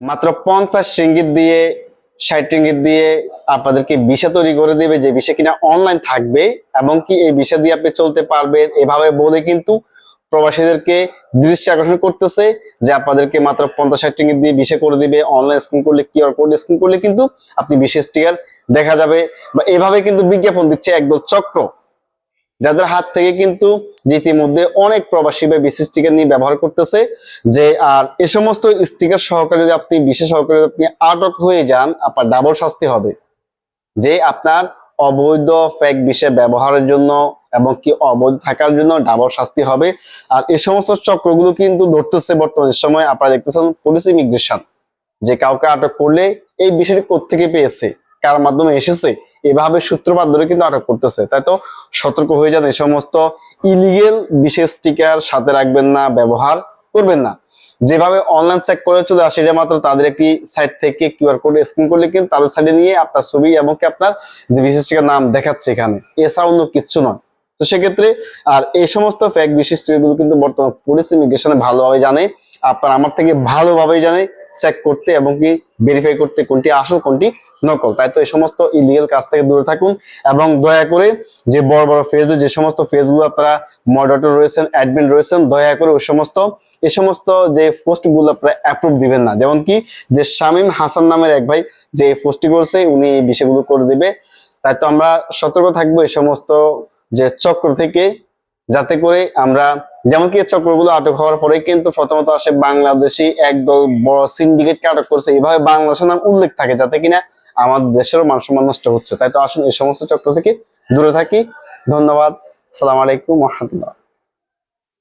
মাত্র পঞ্চাশ রিঙ্গিত দিয়ে, ষাট রিঙ্গিত দিয়ে আপনাদেরকে ভিসা তৈরি করে দেবে, যে ভিসা কিনা অনলাইন থাকবে এবং কি এই ভিসা দিয়ে আপনি চলতে পারবেন, এভাবে বলে কিন্তু প্রবাসীদেরকে দৃষ্টি আকর্ষণ করতেছে যে আপনাদেরকে মাত্র পঞ্চাশ ষাট রিঙ্গিত দিয়ে ভিসা করে দিবে অনলাইন স্ক্যান করলে কিউআর কোড স্ক্যান করলে কিন্তু আপনি বিশেষ স্টিকার দেখা যাবে। বা এভাবে কিন্তু বিজ্ঞাপন দিচ্ছে একদল চক্র। যাদের হাত থেকে কিন্তু ইতিমধ্যে অনেক প্রবাসী বা বিশেষ স্টিকার নিয়ে ব্যবহার করতেছে, যে আর এ সমস্ত স্টিকার সহকারে যদি আপনি, বিশেষ সহকারে আপনি আটক হয়ে যান, আপনার ডাবল শাস্তি হবে। যে আপনার অবৈধ ফেক বিষয় ব্যবহারের জন্য এবং কি অবৈধ থাকার জন্য ডাবল শাস্তি হবে। আর এই সমস্ত চক্রগুলো কিন্তু ধরতেছে বর্তমান সময়, আপনারা দেখতেছেন পুলিশ ইমিগ্রেশন যে কাউকে আটক করলে এই বিষয়টি কোত্থেকে পেয়েছে, কার মাধ্যমে এসেছে এভাবে সূত্রপাত ধরে কিন্তু আটক করতেছে। তাই তো? সতর্ক হয়ে যান এই সমস্ত ইলিগেল বিশেষ স্টিকার সাথে রাখবেন না, ব্যবহার করবেন না। যেভাবে অনলাইন চেক করে চলে আসে, এটা মাত্র তাদের একটি সাইট থেকে কিউআর কোড স্ক্যান করলে কিন্তু তাদের সাইডে নিয়ে আপনার ছবি এবং আপনার যে বিশেষ স্টিকার নাম দেখাচ্ছে এখানে। এছাড়া অন্য কিচ্ছু নয়। তো সেক্ষেত্রে আর এই সমস্ত ফ্যাক বিশেষ স্টিকারগুলো কিন্তু বর্তমান পুলিশ ইমিগ্রেশনে ভালোভাবে জানে, আপনার আমার থেকে ভালোভাবেই জানে চেক করতে এবং কি ভেরিফাই করতে কোনটি আসল, কোনটি নকল। তাই তো এই সমস্ত ইলিগেল কাজ থেকে দূরে থাকুন এবং দয়া করে যে বড় বড় ফেজে যে সমস্ত ফেজগুলো আপনারা মডারেটর রয়েছেন অ্যাডমিন রয়েছেন, দয়া করে ওই সমস্ত, এই সমস্ত যে পোস্টগুলো আপনারা অ্যাপ্রুভ দিবেন না। যেমন কি যে শামীম হাসান নামের এক ভাই যে এই পোস্টটি করছে, উনি এই বিষয়গুলো করে দিবে। তাই তো আমরা সতর্ক থাকব এই সমস্ত যে চক্র থেকে, যাতে করে আমরা যেমন কি চক্রগুলো আটক হওয়ার পরে কিন্তু প্রথমত আসে বাংলাদেশি একদল বড় সিন্ডিকেটকে আটক করছে। এভাবে বাংলাদেশের নাম উল্লেখ থাকে যাতে কিনা আমাদের দেশেরও মানসম্মান নষ্ট হচ্ছে। তাই তো আসুন এই সমস্ত চক্র থেকে দূরে থাকি। ধন্যবাদ। সালাম আলাইকুম রহমতুল্লাহ।